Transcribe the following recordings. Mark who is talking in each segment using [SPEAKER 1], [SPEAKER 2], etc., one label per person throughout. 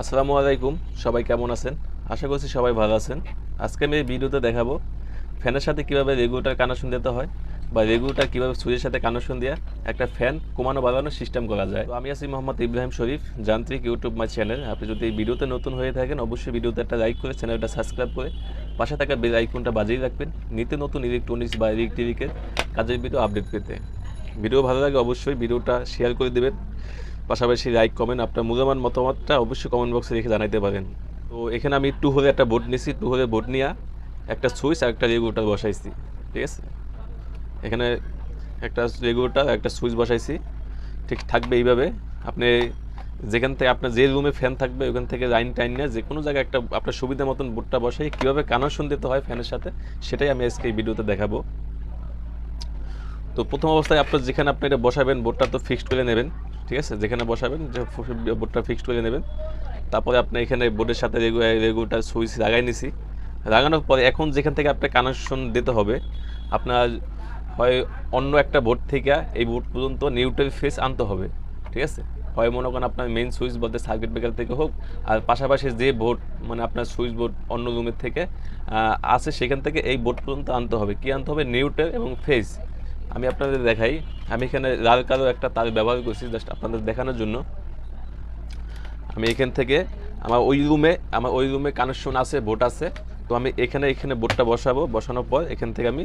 [SPEAKER 1] আসসালামু আলাইকুম, সবাই কেমন আছেন? আশা করছি সবাই ভালো আছেন। আজকে আমি এই ভিডিওতে দেখাবো ফ্যানের সাথে কীভাবে রেগুলেটর কানেকশন দিতে হয় বা রেগুলেটর কীভাবে সুইচের সাথে কানেকশন দিয়ে একটা ফ্যান কমানো বাড়ানোর সিস্টেম করা যায়। তো আমি আছি মোহাম্মদ ইব্রাহিম শরীফ, যান্ত্রিক ইউটিউব মাই চ্যানেল আপনি যদি এই ভিডিওতে নতুন হয়ে থাকেন, অবশ্যই ভিডিওতে একটা লাইক করে চ্যানেলটা সাবস্ক্রাইব করে পাশে থাকা বেল আইকনটা বাজিয়ে রাখবেন। নিত্য নতুন ইলেকট্রনিক্স বা ইলেকট্রিকের কাজের ভিডিও আপডেট পেতে। ভিডিও ভালো লাগে অবশ্যই, ভিডিওটা শেয়ার করে দেবেন। পাশাপাশি লাইক কমেন্ট আপনার মূল্যবান মতামতটা অবশ্যই কমেন্ট বক্সে রেখে জানাইতে পারেন। তো এখানে আমি টু হলে একটা বোর্ড নিছি টু হলে বোর্ড নিয়ে একটা সুইচ আর একটা রেগুলেটর বসাইছি, ঠিক আছে? এখানে একটা রেগুলেটর একটা সুইচ বসাইছি, ঠিক থাকবে এইভাবে। আপনি যেখান থেকে, আপনার যে রুমে ফ্যান থাকবে, ওখান থেকে লাইন টাইন নিয়ে যে কোনো জায়গায় একটা আপনার সুবিধা মতন বোর্ডটা বসাই, কীভাবে কানেকশন দিতে হয় ফ্যানের সাথে, সেটাই আমি আজকে এই ভিডিওতে দেখাবো। তো প্রথম অবস্থায় আপনার যেখানে আপনি এটা বসাবেন বোর্ডটা তো ফিক্সড করে নেবেন। ঠিক আছে? যেখানে বসাবেন, যে বোর্ডটা ফিক্সড করে নেবেন। তারপরে আপনি এখানে বোর্ডের সাথে রেগুলার সুইচ লাগাই নিছি। লাগানোর পরে এখন যেখান থেকে আপনার কানেকশন দিতে হবে, আপনার হয় অন্য একটা বোর্ড থেকে এই বোর্ড পর্যন্ত নিউট্রাল ফেস আনতে হবে, ঠিক আছে? হয় মনে করেন আপনার মেইন সুইচ বলতে সার্কিট ব্রেকার থেকে হোক, আর পাশাপাশি যে বোর্ড মানে আপনার সুইচ বোর্ড অন্য রুমের থেকে আছে সেখান থেকে এই বোর্ড পর্যন্ত আনতে হবে। কি আনতে হবে? নিউট্রাল এবং ফেস আমি আপনাদের দেখাই। আমি এখানে লাল কালো একটা তার ব্যবহার করছি জাস্ট আপনাদের দেখানোর জন্য। আমি এখান থেকে আমার ওই রুমে, আমার ওই রুমে কানেকশন আছে বোট আছে। তো আমি এখানে এখানে বোর্ডটা বসাবো। বসানোর পর এখান থেকে আমি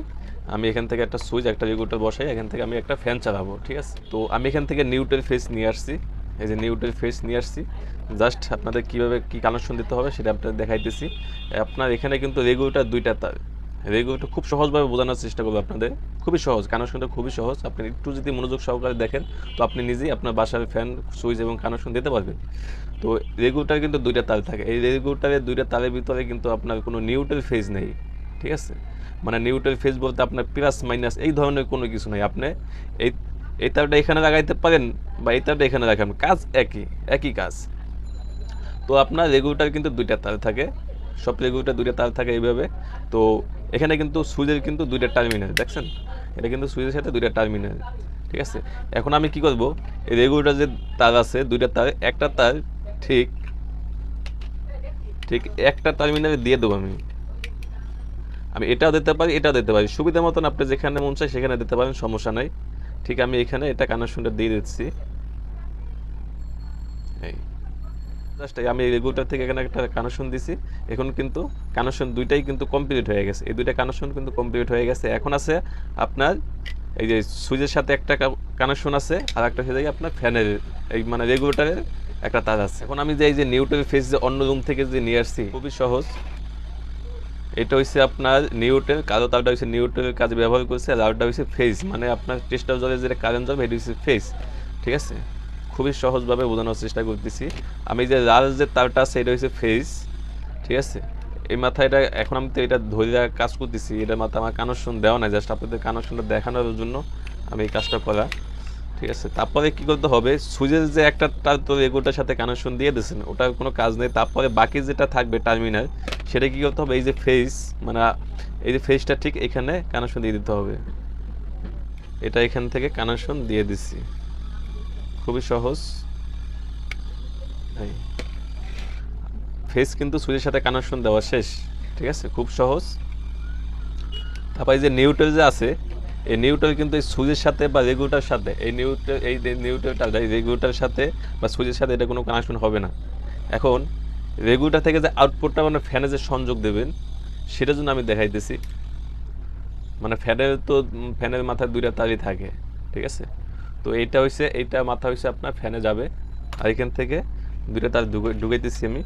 [SPEAKER 1] আমি এখান থেকে একটা সুইচ একটা রেগুলেটর বসাই। এখান থেকে আমি একটা ফ্যান চালাবো, ঠিক আছে? তো আমি এখান থেকে নিউটের ফেস নিয়ে আসছি। এই যে নিউটের ফেস নিয়ে আসছি। জাস্ট আপনাদের কীভাবে কী কানেকশন দিতে হবে সেটা আপনাদের দেখাইতেছি। আপনার এখানে কিন্তু রেগুলেটর দুইটা তার রেগুলেটর খুব সহজভাবে বোঝানোর চেষ্টা করব আপনাদের। খুবই সহজ কানেকশনটা খুবই সহজ। আপনি একটু যদি মনোযোগ সহকারে দেখেন, তো আপনি নিজেই আপনার বাসার ফ্যান, সুইচ এবং কানেকশন দিতে পারবেন। তো রেগুলেটর কিন্তু দুইটা তার থাকে। এই রেগুলেটারের দুইটা তারের ভিতরে কিন্তু আপনার কোনো নিউট্রাল ফেজ নেই, ঠিক আছে? মানে নিউট্রাল ফেজ বলতে আপনার প্লাস মাইনাস, এই ধরনের কোনো কিছু নেই। আপনি এই এই তারটা এখানে লাগাইতে পারেন বা এই তারটা এখানে রাখেন। কাজ একই একই কাজ। তো আপনার রেগুলেটর কিন্তু দুইটা তার থাকে। সব রেগুলেটর দুইটা তার থাকে এইভাবে। তো এখানে কিন্তু সুইচের কিন্তু দুইটা টার্মিনাল, দেখছেন? এটা কিন্তু সুইচের সাথে দুইটা টার্মিনাল, ঠিক আছে? এখন আমি কি করব? এই রেগুলেটর যে তার আছে, দুইটা তার, একটা তার ঠিক ঠিক একটা টার্মিনালে দিয়ে দেবো আমি। আমি এটাও দিতে পারি, এটাও দিতে পারি। সুবিধা মতন আপনি যেখানে মন চায় সেখানে দিতে পারেন, সমস্যা নাই। ঠিক আমি এখানে এটা কানেকশনটা দিয়ে দিচ্ছি। এই। জাস্ট আমি রেগুলেটর থেকে এখানে একটা কানেকশন দিছি। এখন কিন্তু কানেকশন দুইটাই কিন্তু কমপ্লিট হয়ে গেছে। এই দুইটা কানেকশন কিন্তু কমপ্লিট হয়ে গেছে। এখন আছে আপনার এই যে সুইচের সাথে একটা কানেকশন আছে, আর একটা হয়ে যায় আপনার ফ্যানের, এই মানে রেগুলেটারের একটা তার আছে। এখন আমি যে এই যে নিউট্রাল ফেস যে অন্য রুম থেকে যে নিয়ে আসছি, খুবই সহজ। এটা হচ্ছে আপনার নিউটের কালো তারটা হচ্ছে নিউটের কাজে ব্যবহার করছে, আর আরটা হচ্ছে ফেস মানে আপনার টেস্টার জলে যেটা কারেন্ট জল এটা হচ্ছে ফেস ঠিক আছে? খুবই সহজভাবে বোঝানোর চেষ্টা করতেছি। আমি যে লাল যে তারটা এটা হচ্ছে ফেস, ঠিক আছে? এই মাথায় এটা এখন আমি তো এটা ধরে কাজ করতেছি। এটা মাথা আমার কানেকশন দেওয়া নাই জাস্ট আপনাদের কানেকশনটা দেখানোর জন্য আমি এই কাজটা করা, ঠিক আছে? তারপরে কি করতে হবে? সুইচের যে একটা তার তো এগুলোটার সাথে কানেকশন দিয়ে দিয়েছেন, ওটার কোনো কাজ নেই। তারপরে বাকি যেটা থাকবে টার্মিনাল সেটা কি করতে হবে? এই যে ফেস মানে এই যে ফেসটা ঠিক এখানে কানেকশন দিয়ে দিতে হবে। এটা এখান থেকে কানেকশন দিয়ে দিচ্ছি খুবই সহজ। ফেস কিন্তু সুইচের সাথে কানেকশন দেওয়া শেষ, ঠিক আছে? খুব সহজ। তারপর যে নিউট্রাল যে আছে, এই নিউট্রাল কিন্তু এই সুইচের সাথে বা রেগুলেটার সাথে, এই নিউট্রাল এই নিউট্রালটা রেগুলেটার সাথে বা সুইচের সাথে এটা কোনো কানেকশন হবে না। এখন রেগুলেটার থেকে যে আউটপুটটা মানে ফ্যানে যে সংযোগ দেবেন, সেটার জন্য আমি দেখাইতেছি। মানে ফ্যানের তো ফ্যানের মাথায় দুইটা তারই থাকে, ঠিক আছে? তো এইটা হচ্ছে এইটা মাথা হচ্ছে আপনার ফ্যানে যাবে। আর এখান থেকে দুইটা তার ঢুকে ঢুকাইতেছি আমি।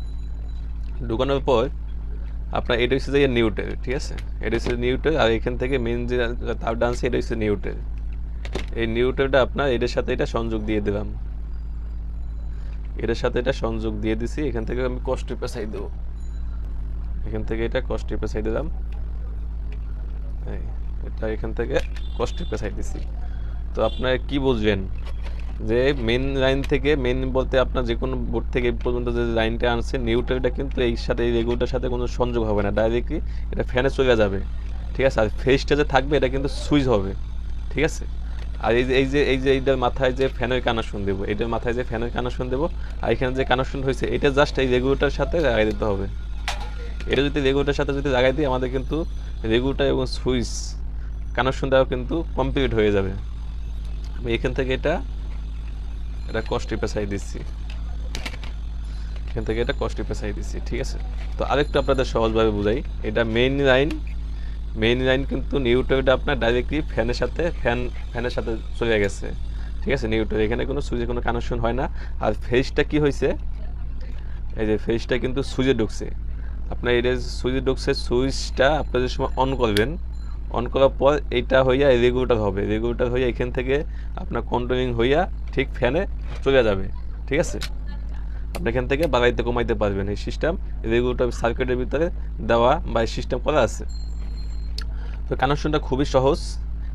[SPEAKER 1] ঢুকানোর পর আপনার এটা হচ্ছে যে নিউটের, ঠিক আছে? এটা হচ্ছে নিউটের, আর এখান থেকে মেন যে তার ডান্স এটা হচ্ছে নিউটের। এই নিউটেরটা আপনার, এটার সাথে এটা সংযোগ দিয়ে দিলাম। এটার সাথে এটা সংযোগ দিয়ে দিছি, এখান থেকে আমি কষ্ট পেঁচাই দেবো। এখান থেকে এটা কষ্ট পেঁচাই দিলাম। এটা এখান থেকে কষ্ট পেঁচাই দিছি। তো আপনারা কি বুঝবেন? যে মেন লাইন থেকে মেন বলতে আপনার যে কোনো বোর্ড থেকে পর্যন্ত যে লাইনটা আনছে নিউট্রালটা কিন্তু এই সাথে, এই রেগুলটার সাথে কোনো সংযোগ হবে না। ডাইরেক্টলি এটা ফ্যানে চলে যাবে। ঠিক আছে? আর ফেসটা যে থাকবে, এটা কিন্তু সুইচ হবে। ঠিক আছে? আর এই যে এই যে এই যে এইটার মাথায় যে ফ্যানের কানেকশন দেবো, এইটার মাথায় যে ফ্যানের কানেকশন দেবো, আর এখানে যে কানেকশন হয়েছে, এটা জাস্ট এই রেগুলেটার সাথে লাগাই দিতে হবে। এটা যদি রেগুলেটার সাথে যদি লাগাই দিই, আমাদের কিন্তু রেগুলেটার এবং সুইচ কানেকশন দেওয়া কিন্তু কমপ্লিট হয়ে যাবে। আমি এখান থেকে এটা এটা কষ্ট পেঁচাই দিচ্ছি। এখান থেকে এটা কষ্ট পেঁচাই দিচ্ছি, ঠিক আছে? তো আরেকটু আপনাদের সহজভাবে বুঝাই। এটা মেইন লাইন মেইন লাইন কিন্তু নিউট্রলটা আপনার ডাইরেক্টলি ফ্যানের সাথে ফ্যান ফ্যানের সাথে চলে গেছে। ঠিক আছে? নিউট্রল এখানে কোনো সুইচে কোনো কানেকশন হয় না। আর ফেসটা কি হয়েছে? এই যে ফেসটা কিন্তু সুইচে ঢুকছে। আপনার এটা সুইচে ঢুকছে, সুইচটা আপনার যে সময় অন করবেন অন করার পর এইটা হইয়া রেগুলেটর হবে। রেগুলেটর হইয়া এখান থেকে আপনার কন্ট্রোলিং হইয়া ঠিক ফ্যানে চলে যাবে। ঠিক আছে? আপনি এখান থেকে বাড়াইতে কমাইতে পারবেন। এই সিস্টেম রেগুলেটর সার্কিটের ভিতরে দেওয়া বা এই সিস্টেম করা আছে। তো কানেকশনটা খুবই সহজ।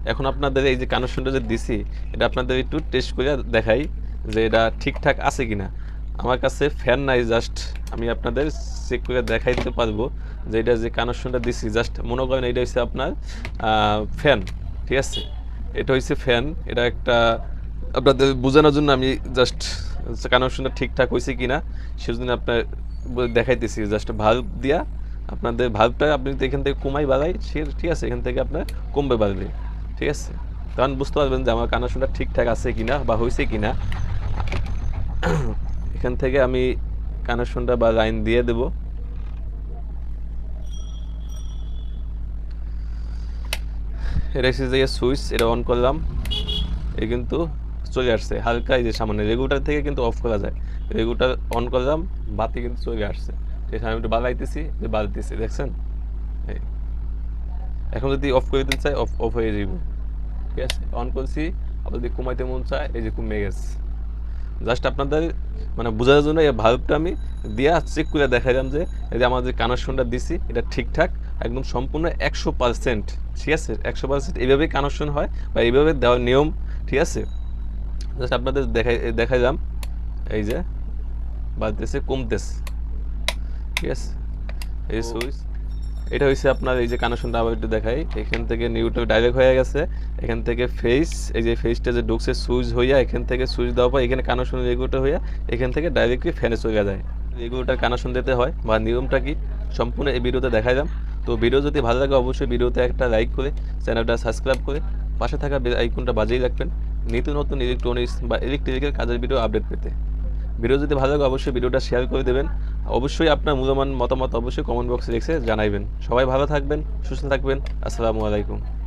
[SPEAKER 1] এখন আপনাদের এই যে কানেকশনটা যে দিছি, এটা আপনাদের একটু টেস্ট করে দেখাই যে এটা ঠিকঠাক আছে কিনা। আমার কাছে ফ্যান নাই জাস্ট আমি আপনাদের চেক করে দেখাই দিতে পারব যে এটা যে কানেকশনটা দিছি জাস্ট মনে করেন এটা হচ্ছে আপনার ফ্যান ঠিক আছে? এটা হচ্ছে ফ্যান এটা একটা, আপনাদের বোঝানোর জন্য আমি জাস্ট কানেকশনটা ঠিকঠাক হয়েছে কিনা, সেজন্য আপনার দেখাইতেছি জাস্ট ভাল্ব দিয়া আপনাদের ভাল্বটা আপনি যদি এখান থেকে কমাই বাড়াই, সে ঠিক আছে, এখান থেকে আপনার কমবে বাড়বে, ঠিক আছে? তখন বুঝতে পারবেন যে আমার কানেকশনটা ঠিকঠাক আছে কি না বা হয়েছে কিনা। এখান থেকে আমি কানেকশনটা বা লাইন দিয়ে দেব। এটা যে সুইচ এটা অন করলাম। এ কিন্তু চলে আসছে। হালকা এই যে সামনে রেগুলেটার থেকে কিন্তু অফ করা যায়। রেগুলেটার অন করলাম, বাতি কিন্তু চলে আসছে। এখানে আমি একটু বাড়াইতেছি যে বাড়তেছি দেখছেন? এখন যদি অফ করে দিতে চাই অফ অফ হয়ে যাব ঠিক আছে? অন করছি, আবার যদি কমাইতে মন চায়, এই যে কমে গেছে। জাস্ট আপনাদের মানে বোঝার জন্য এই ভাল্বটা আমি দিয়া চেক করে দেখাইলাম যে এই যে আমার যে কানেকশনটা দিছি এটা ঠিকঠাক একদম সম্পূর্ণ একশো পার্সেন্ট ঠিক আছে? একশো পার্সেন্ট এইভাবেই কানেকশন হয় বা এইভাবে দেওয়ার নিয়ম ঠিক আছে? জাস্ট আপনাদের দেখাই দেখাইলাম এই যে বাড়তেছে কমতেছে ঠিক আছে? এই সুইচ। এটা হচ্ছে আপনার এই যে কানেকশনটা আবার একটু দেখাই। এখান থেকে নিউট্রাল ডাইরেক্ট হয়ে গেছে। এখান থেকে ফেস এই যে ফেসটা যে ঢুকছে সুইচ হইয়া, এখান থেকে সুইচ দেওয়ার পর এখানে কানেকশন রেগুলেটর হইয়া, এখান থেকে ডাইরেক্টলি ফ্যানে চলে যায়। রেগুলেটর কানেকশন দিতে হয় বা নিয়মটা কি? সম্পূর্ণ এই ভিডিওতে দেখাই দেখাইলাম। তো ভিডিও যদি ভালো লাগে, অবশ্যই ভিডিওতে একটা লাইক করে, চ্যানেলটা সাবস্ক্রাইব করে, পাশে থাকা আইকনটা বাজিয়ে রাখবেন। নিত্য নতুন ইলেকট্রনিক্স বা ইলেকট্রিক্যাল কাজের ভিডিও আপডেট পেতে। ভিডিও যদি ভালো লাগে, অবশ্যই ভিডিওটা শেয়ার করে দেবেন। অবশ্যই আপনার মূল্যবান মতামত অবশ্যই কমেন্ট বক্সে লিখে জানাইবেন। সবাই ভালো থাকবেন, সুস্থ থাকবেন। আসসালামু আলাইকুম।